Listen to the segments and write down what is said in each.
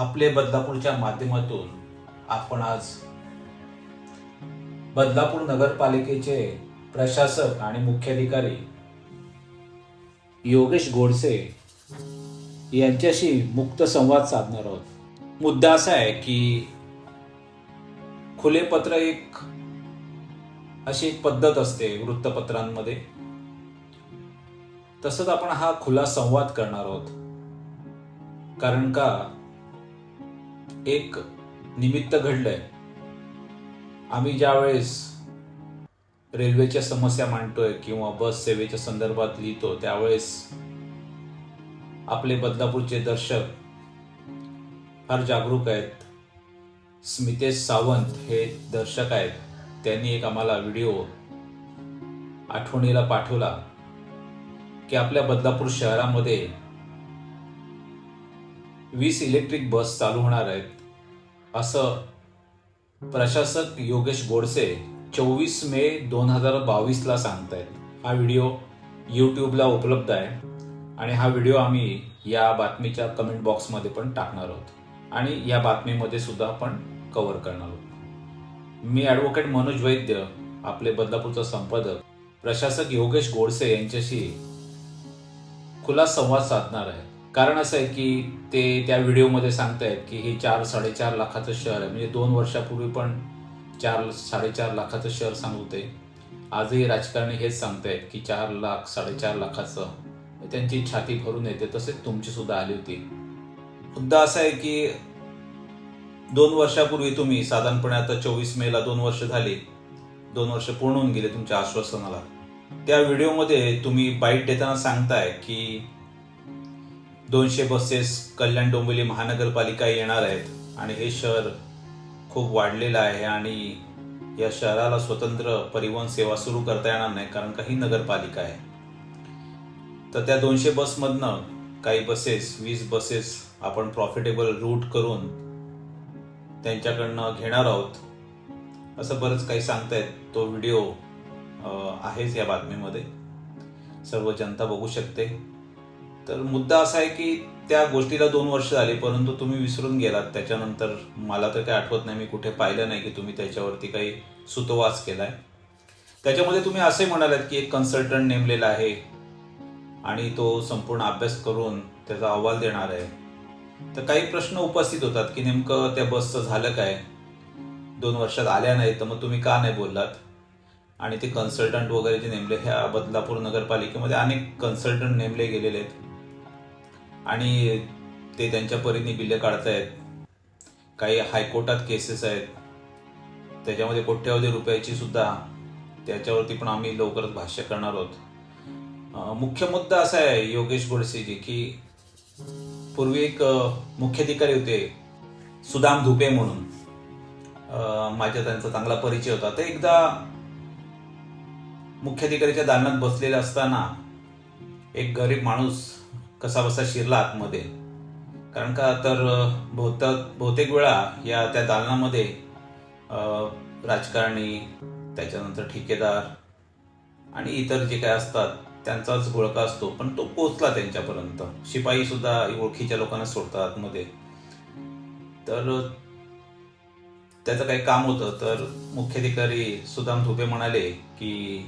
आपले बदलापूरच्या माध्यमातून आपण आज बदलापूर नगरपालिकेचे प्रशासक आणि मुख्याधिकारी योगेश गोडसे यांच्याशी मुक्त संवाद साधणार आहोत. मुद्दा असा आहे की खुले पत्र एक अशी एक पद्धत असते वृत्तपत्रांमध्ये. तसंच आपण हा खुला संवाद करणार आहोत. कारण का? एक निमित्त घडलंय. आम्ही ज्यावेळेस रेल्वेच्या समस्या मांडतोय किंवा बस सेवेच्या संदर्भात लिहितो त्यावेळेस आपले बदलापूरचे दर्शक फार जागरूक आहेत. स्मितेश सावंत हे दर्शक आहेत. त्यांनी एक आम्हाला व्हिडिओ आठवणीला पाठवला की आपल्या बदलापूर शहरामध्ये वीस इलेक्ट्रिक बस चालू होणार आहेत. असं प्रशासक योगेश गोडसे चोवीस मे दोन हजार बावीसला सांगतायत. हा व्हिडिओ यूट्यूबला उपलब्ध आहे आणि हा व्हिडिओ आम्ही या बातमीच्या कमेंट बॉक्समध्ये पण टाकणार आहोत. आणि या बातमीमध्ये सुद्धा आपण कव्हर करणार आहोत. मी ॲडव्होकेट मनोज वैद्य आपले बदलापूरचा संपादक प्रशासक योगेश गोडसे यांच्याशी खुला संवाद साधणार आहे. कारण असं आहे की ते त्या व्हिडिओमध्ये सांगतायत की हे चार साडेचार लाखाचं शहर आहे. म्हणजे दोन वर्षापूर्वी पण चार साडेचार लाखाचं शहर सांगत. होते आजही राजकारणी हेच सांगतायत की चार लाख साडेचार लाखाचं त्यांची छाती भरून येते. तसेच तुमची सुद्धा आली होती. मुद्दा असा आहे की दोन वर्षापूर्वी तुम्ही साधारणपणे आता चोवीस मेला दोन वर्ष झाली. दोन वर्ष पूर्ण होऊन गेले तुमच्या आश्वासनाला. त्या व्हिडिओमध्ये तुम्ही बाईट देताना सांगताय की दोनशे बसेस कल्याण डोंबिवली महानगरपालिका येणार आहेत आणि हे शहर खूप वाढलेलं आहे आणि या शहराला स्वतंत्र परिवहन सेवा सुरू करता येणार नाही कारण काही नगरपालिका आहे. तर त्या दोनशे बसमधनं काही बसेस वीस बसेस आपण प्रॉफिटेबल रूट करून त्यांच्याकडनं घेणार आहोत. असं बरंच काही सांगतायत. तो व्हिडिओ आहेच या बातमीमध्ये. सर्व जनता बघू शकते. तर मुद्दा असा आहे की त्या गोष्टीला दोन वर्ष झाली परंतु तुम्ही विसरून गेलात. त्याच्यानंतर मला तर काही आठवत नाही मी कुठे पाहिलं नाही की तुम्ही त्याच्यावरती काही सुतोवास केलाय. त्याच्यामध्ये तुम्ही असे म्हणालात की एक कन्सल्टंट नेमलेला आहे आणि तो संपूर्ण अभ्यास करून त्याचा अहवाल देणार आहे. तर काही प्रश्न उपस्थित होतात की नेमकं त्या बसचं झालं काय? दोन वर्षात आल्या नाही तर मग तुम्ही का नाही बोललात? आणि ते कन्सल्टंट वगैरे जे नेमले ह्या बदलापूर नगरपालिकेमध्ये अनेक कन्सल्टंट नेमले गेलेले आहेत. आणि ते त्यांच्या परीने बिल्ले काढतायत. काही हायकोर्टात केसेस आहेत. त्याच्यामध्ये कोट्यावधी रुपयाची सुद्धा त्याच्यावरती पण आम्ही लवकरच भाष्य करणार आहोत. मुख्य मुद्दा असा आहे योगेश गोडसेजी की पूर्वी एक मुख्याधिकारी होते सुदाम धुपे म्हणून. माझ्या त्यांचा चांगला परिचय होता. तर एकदा मुख्याधिकारीच्या दालनात बसलेले असताना एक गरीब माणूस कसा बसा शिरला आतमध्ये. कारण का तर बहुत बहुतेक बहुतेक वेळा या त्या दालनामध्ये राजकारणी त्याच्यानंतर ठेकेदार आणि इतर जे काय असतात त्यांचाच घोळका असतो. पण तो पोचला त्यांच्यापर्यंत. शिपाई सुद्धा ओळखीच्या लोकांना सोडतात आतमध्ये. तर त्याचं काही काम होतं. तर मुख्याधिकारी सुदाम धुपे म्हणाले की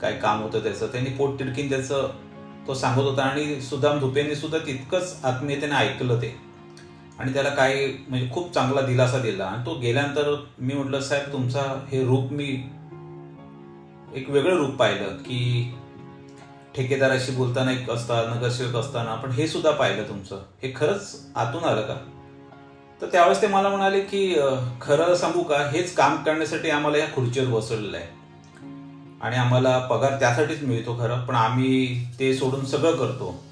काय काम होतं त्याचं? त्यांनी पोट तिडकीन त्याचं तो सांगत होता आणि सुदाम धुपेंनी सुद्धा तितकंच आत्मीयतेने ऐकलं ते. आणि त्याला काय म्हणजे खूप चांगला दिलासा दिला. आणि तो गेल्यानंतर मी म्हटलं साहेब तुमचा हे रूप मी एक वेगळं रूप पाहिलं की ठेकेदाराशी बोलताना एक असता नगरसेवक असताना पण हे सुद्धा पाहिलं तुमचं. हे खरंच आतून आलं का? तर त्यावेळेस ते मला म्हणाले की खरं सांगू का हेच काम करण्यासाठी आम्हाला या खुर्चीवर बसवलेलं आहे. आणि आम्हाला पगार त्यासाठीच मिळतो खरं पण आम्ही ते सोडून सगळं करतो.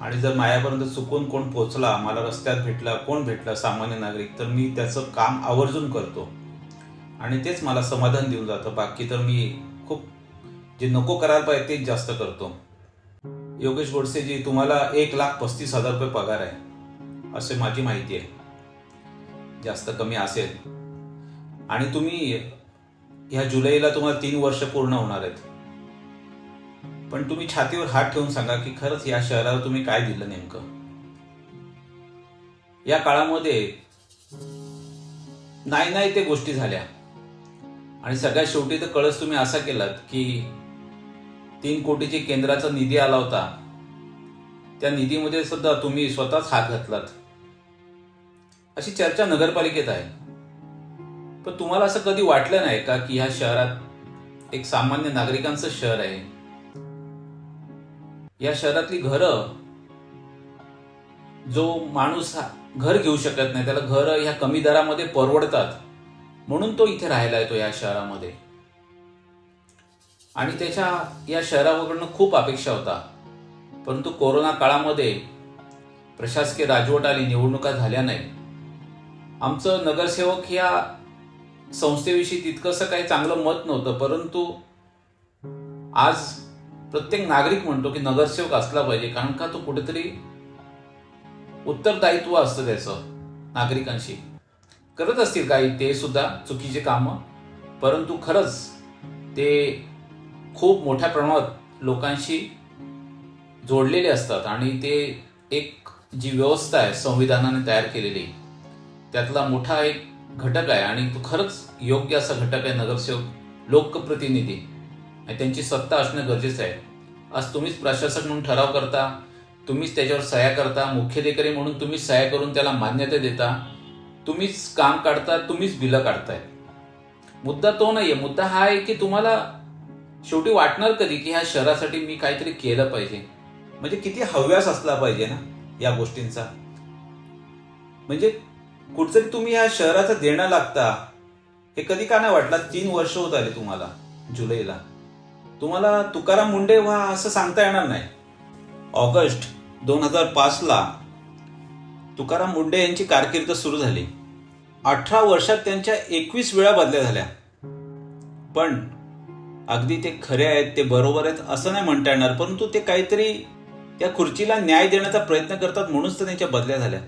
आणि जर माझ्यापर्यंत चुकून कोण पोचला मला रस्त्यात भेटला कोण भेटला सामान्य नागरिक तर मी त्याचं काम आवर्जून करतो. आणि तेच मला समाधान देऊन जातं. बाकी तर मी खूप जे नको करायला पाहिजे तेच जास्त करतो. योगेश गोडसेजी तुम्हाला एक लाख पस्तीस हजार रुपये पगार आहे असे माझी माहिती आहे. जास्त कमी असेल. आणि तुम्ही ह्या जुलैला तुम्हाला तीन वर्ष पूर्ण होणार आहेत. पण तुम्ही छातीवर हात ठेवून सांगा की खरंच या शहराला तुम्ही काय दिलं नेमकं? या काळामध्ये नाही नाही ते गोष्टी झाल्या. आणि सगळ्यात शेवटी तर कळस तुम्ही असा केलात की तीन कोटीची केंद्राचा निधी आला होता. त्या निधीमध्ये सुद्धा तुम्ही स्वतःच हात घातलात. अशी चर्चा नगरपालिकेत आहे. पण तुम्हाला असं कधी वाटलं नाही का की ह्या शहरात एक सामान्य नागरिकांचं शहर आहे? या शहरातली घरं जो माणूस हा- घर घेऊ शकत नाही त्याला घर ह्या कमी दरामध्ये परवडतात म्हणून तो इथे राहिला येतो या शहरामध्ये. आणि त्याच्या या शहराकडनं खूप अपेक्षा होता. परंतु कोरोना काळामध्ये प्रशासकीय राजवट आली निवडणुका झाल्या नाही. आमचं नगरसेवक या संस्थेविषयी तितकंसं काही चांगलं मत नव्हतं परंतु आज प्रत्येक नागरिक म्हणतो की नगरसेवक असला पाहिजे कारण का तो कुठेतरी उत्तरदायित्व असतं त्याचं नागरिकांशी. करत असतील काही ते सुद्धा चुकीचे कामं परंतु खरंच ते खूप मोठ्या प्रमाणात लोकांशी जोडलेले असतात आणि ते एक जी व्यवस्था आहे संविधानाने तयार केलेली त्यातला मोठा एक घटक आहे आणि तो खरंच योग्य असा घटक आहे नगरसेवक लोकप्रतिनिधी. आणि त्यांची सत्ता असणं गरजेचं आहे. आज तुम्हीच प्रशासक म्हणून ठराव करता तुम्हीच त्याच्यावर सह्या करता मुख्याधिकारी म्हणून तुम्हीच सह्या करून त्याला मान्यता देता तुम्हीच काम काढता तुम्हीच बिलं काढताय. मुद्दा तो नाही आहे मुद्दा हा आहे की तुम्हाला शेवटी वाटणार कधी की ह्या शहरासाठी मी काहीतरी केलं पाहिजे? म्हणजे किती हव्यास असला पाहिजे ना या गोष्टींचा? म्हणजे कुठतरी तुम्ही ह्या शहराचं देणं लागता. हे कधी का नाही वाटलं? तीन वर्ष होत आले तुम्हाला जुलैला. तुम्हाला तुकाराम मुंडे व्हा असं सांगता येणार नाही. ऑगस्ट दोन हजार पाचला तुकाराम मुंडे यांची कारकीर्द सुरू झाली. अठरा वर्षात त्यांच्या एकवीस वेळा बदल्या झाल्या. पण अगदी ते खरे आहेत ते बरोबर आहेत असं नाही म्हणता येणार परंतु ते काहीतरी त्या खुर्चीला न्याय देण्याचा प्रयत्न करतात म्हणूनच तर त्यांच्या बदल्या झाल्या.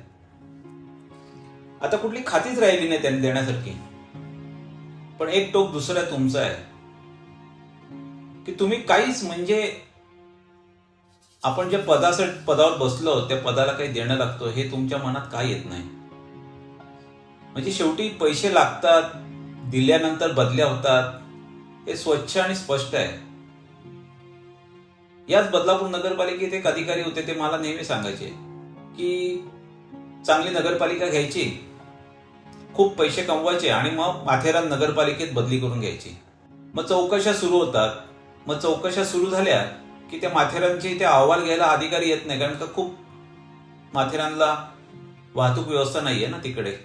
आता कुठली खातीच राहिली नाही त्यांनी देण्यासारखी. पण एक टोक दुसरा तुमचं आहे. की तुम्ही काहीच म्हणजे आपण ज्या पदासाठी पदावर बसलो त्या पदाला काही देणं लागतो हे तुमच्या मनात काय येत नाही. म्हणजे शेवटी पैसे लागतात दिल्यानंतर बदल्या होतात हे स्वच्छ आणि स्पष्ट आहे. याच बदलापूर नगरपालिकेत एक अधिकारी होते ते मला नेहमी सांगायचे की चांगली नगरपालिका घ्यायची खूप पैसे कमवायचे आणि मग माथेरान नगरपालिकेत बदली करून घ्यायची. मग चौकशा सुरू होतात. मग चौकशा सुरू झाल्या की त्या माथेरानचे इथे अहवाल घ्यायला अधिकारी येत नाही कारण का खूप माथेरानला वाहतूक व्यवस्था नाहीये ना तिकडे.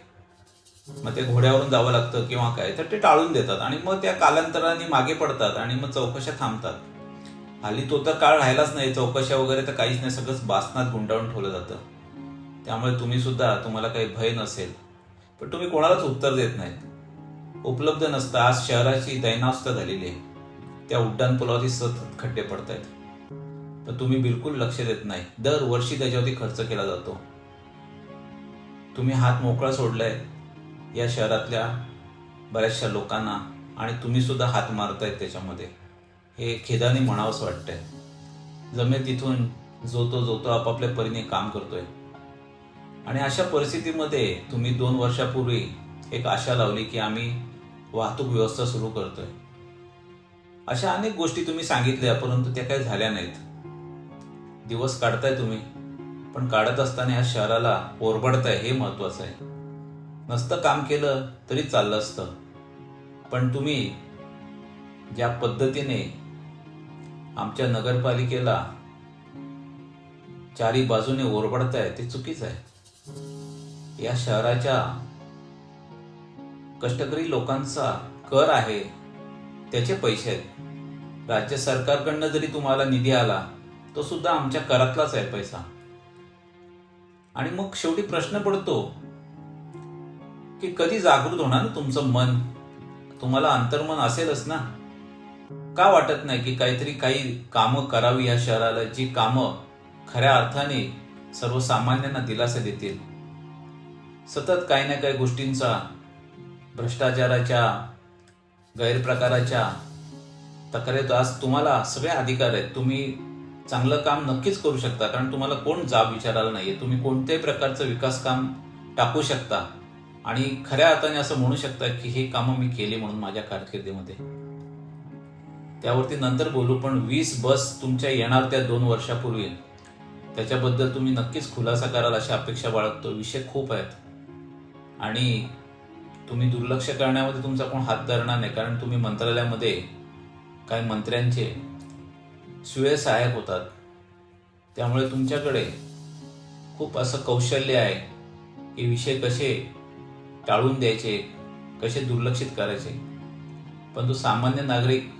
मग ते घोड्यावरून जावं लागतं किंवा काय तर ते टाळून देतात आणि मग त्या कालांतराने मागे पडतात आणि मग चौकशा थांबतात. हल्ली तो तर काळ राहिलाच नाही चौकशा वगैरे तर काहीच नाही सगळंच बासनात गुंडाळून ठेवलं जातं. त्यामुळे तुम्ही सुद्धा तुम्हाला काही भय नसेल. पण तुम्ही कोणालाच उत्तर देत नाहीत उपलब्ध नसतं आज शहराची दैनावस्था झालेली आहे. त्या उड्डाण पुलावरती सतत खड्डे पडत आहेत पण तुम्ही बिलकुल लक्ष देत नाही. दरवर्षी त्याच्यावरती खर्च केला जातो. तुम्ही हात मोकळा सोडलाय या शहरातल्या बऱ्याचशा लोकांना आणि तुम्ही सुद्धा हात मारतायत त्याच्यामध्ये. हे खेदाने म्हणावंसं वाटतंय. जमेल तिथून जो तो जो तो आपापल्या परीने काम करतोय. आणि अशा परिस्थितीमध्ये तुम्ही दोन वर्षापूर्वी एक आशा लावली की आम्ही वाहतूक व्यवस्था सुरू करतोय. अशा अनेक गोष्टी तुम्ही सांगितल्या परंतु त्या काही झाल्या नाहीत. दिवस काढताय तुम्ही पण काढत असताना या शहराला ओरबडताय हे महत्वाचं आहे. नसतं काम केलं तरी चाललं असतं. पण तुम्ही ज्या पद्धतीने आमच्या नगरपालिकेला चारी बाजूने ओरबडताय ते चुकीचं आहे. या शहराच्या कष्टकरी लोकांचा कर आहे त्याचे पैसे आहेत. राज्य सरकारकडनं जरी तुम्हाला निधी आला तो सुद्धा आमच्या करातलाच आहे पैसा. आणि मग शेवटी प्रश्न पडतो की कधी जागृत होणार ना तुमचं मन? तुम्हाला अंतर्मन असेलच ना? का वाटत नाही की काहीतरी काही कामं करावी या शहराला जी कामं खऱ्या अर्थाने सर्वसामान्यांना दिलासा देतील? सतत काही ना काही गोष्टींचा भ्रष्टाचाराच्या गैरप्रकाराच्या तक्रारीत आज तुम्हाला सगळे अधिकार आहेत. तुम्ही चांगलं काम नक्कीच करू शकता कारण तुम्हाला कोण जाब विचारायला नाहीये. तुम्ही कोणत्याही प्रकारचं विकास काम टाकू शकता. आणि खऱ्या अर्थाने असं म्हणू शकता की हे कामं मी केली म्हणून माझ्या कारकिर्दीमध्ये. त्यावरती नंतर बोलू पण वीस बस तुमच्या येणार त्या दोन वर्षापूर्वी. त्याच्याबद्दल तुम्ही नक्कीच खुलासा कराल अशी अपेक्षा बाळगतो. विषय खूप आहेत. आणि तुम्ही दुर्लक्ष करण्यामध्ये तुमचा कोण हात धरणार नाही कारण तुम्ही मंत्रालयामध्ये काही मंत्र्यांचे सुळे सहाय्यक होतात. त्यामुळे तुमच्याकडे खूप असं कौशल्य आहे की विषय कसे टाळून द्यायचे कसे दुर्लक्षित करायचे. पण तो सामान्य नागरिक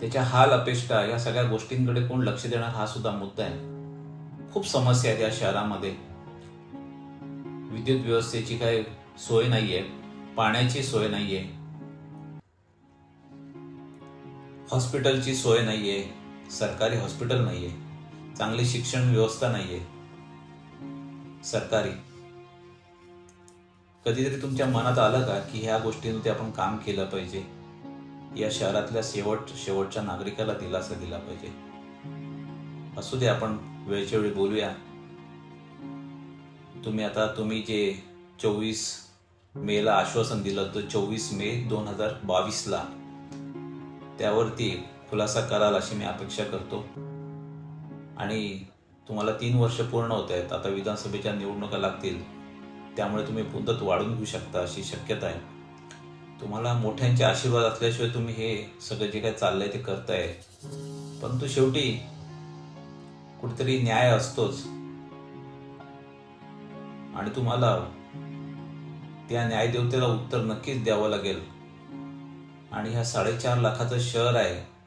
त्याच्या हाल अपेक्षा या सगळ्या गोष्टींकडे कोण लक्ष देणार हा सुद्धा मुद्दा आहे. खूप समस्या आहेत या शहरामध्ये. विद्युत व्यवस्थेची काही सोय नाहीये पाण्याची सोय नाहीये हॉस्पिटलची सोय नाहीये सरकारी हॉस्पिटल नाहीये चांगली शिक्षण व्यवस्था नाहीये सरकारी. कधीतरी तुमच्या मनात आलं का की ह्या गोष्टींवरती आपण काम केलं पाहिजे? या शहरातल्या शेवट शेवटच्या नागरिकाला दिलासा दिला पाहिजे. असू दे आपण वेळच्या वेळी बोलूया. तुम्ही आता तुम्ही जे चोवीस मेला आश्वासन दिलं होतं चोवीस मे दोन हजार बावीसला त्यावरती खुलासा कराल अशी मी अपेक्षा करतो. आणि तुम्हाला तीन वर्ष पूर्ण होत आहेत आता विधानसभेच्या निवडणुका लागतील त्यामुळे तुम्ही मुदत वाढून घेऊ शकता अशी शक्यता आहे. तुम्हाला मोठ्यांचे आशीर्वाद असल्याशिवाय तुम्ही हे सगळं जे काही चाललंय ते करताय. परंतु शेवटी कुठेतरी न्याय असतोच. आणि तुम्हाला त्या न्यायदेवतेला उत्तर नक्कीच द्यावं लागेल. आणि ह्या साडेचार लाखाचं शहर आहे.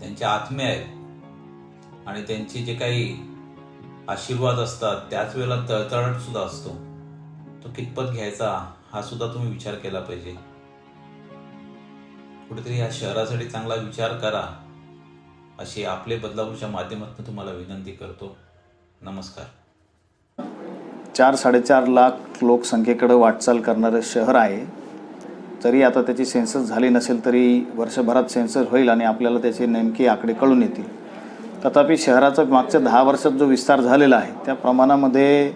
त्यांचे आत्मे आहेत. आणि त्यांचे जे काही आशीर्वाद असतात त्याच वेळेला तळतळाट सुद्धा असतो. तो कितपत घ्यायचा हा सुद्धा तुम्ही विचार केला पाहिजे. कुठेतरी या शहरासाठी चांगला विचार करा. अशी आपले बदलापूरच्या माध्यमातून तुम्हाला विनंती करतो. नमस्कार. चार साडेचार लाख लोकसंख्येकडं वाटचाल करणारं शहर आहे. जरी आता त्याची सेन्सस झाली नसेल तरी वर्षभरात सेन्सस होईल आणि आपल्याला त्याचे नेमके आकडे कळून येतील. तथापि शहराचा मागच्या दहा वर्षात जो विस्तार झालेला आहे त्या प्रमाणामध्ये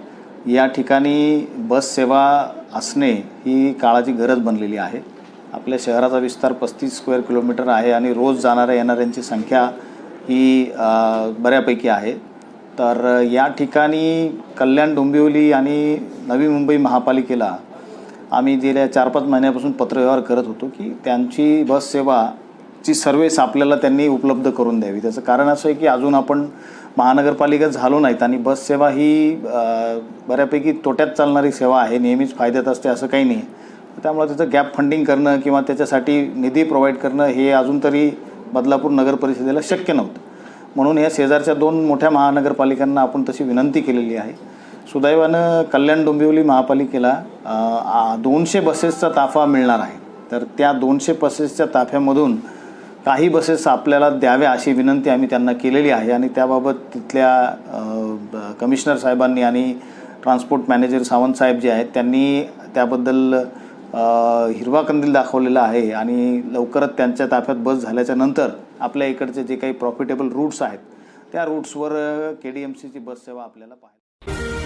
या ठिकाणी बस सेवा असणे ही काळाची गरज बनलेली आहे. आपल्या शहराचा विस्तार पस्तीस स्क्वेअर किलोमीटर आहे आणि रोज जाणाऱ्या येणाऱ्यांची संख्या ही बऱ्यापैकी आहे. तर या ठिकाणी कल्याण डोंबिवली आणि नवी मुंबई महापालिकेला आम्ही गेल्या चार पाच महिन्यापासून पत्रव्यवहार करत होतो की त्यांची बस सेवाची सर्व्हिस आपल्याला त्यांनी उपलब्ध करून द्यावी. त्याचं कारण असं आहे की अजून आपण महानगरपालिका झालो नाहीत आणि बस सेवा ही बऱ्यापैकी तोट्यात चालणारी सेवा आहे नेहमीच फायद्यात असते असं काही नाही. त्यामुळे त्याचं गॅप फंडिंग करणं किंवा त्याच्यासाठी निधी प्रोव्हाइड करणं हे अजून तरी बदलापूर नगर परिषदेला शक्य नव्हतं. म्हणून या शेजारच्या दोन मोठ्या महानगरपालिकांना आपण तशी विनंती केलेली आहे. सुदैवानं कल्याण डोंबिवली महापालिकेला दोनशे बसेसचा ताफा मिळणार आहे. तर त्या दोनशे बसेसच्या ताफ्यामधून काही बसेस आपल्याला द्याव्या अशी विनंती आम्ही त्यांना केलेली आहे आणि त्याबाबत तिथल्या ब- कमिशनर साहेबांनी आणि ट्रान्सपोर्ट मॅनेजर सावंत साहेब जे आहेत त्यांनी त्याबद्दल हिरवा कंदील दाखवलेला आहे आणि लवकरच त्यांच्या ताफ्यात बस झाल्याच्यानंतर आपल्या इकडचे जे काही प्रॉफिटेबल रूट्स आहेत त्या रूट्सवर के डी एम सीची बस सेवा आपल्याला पाहायला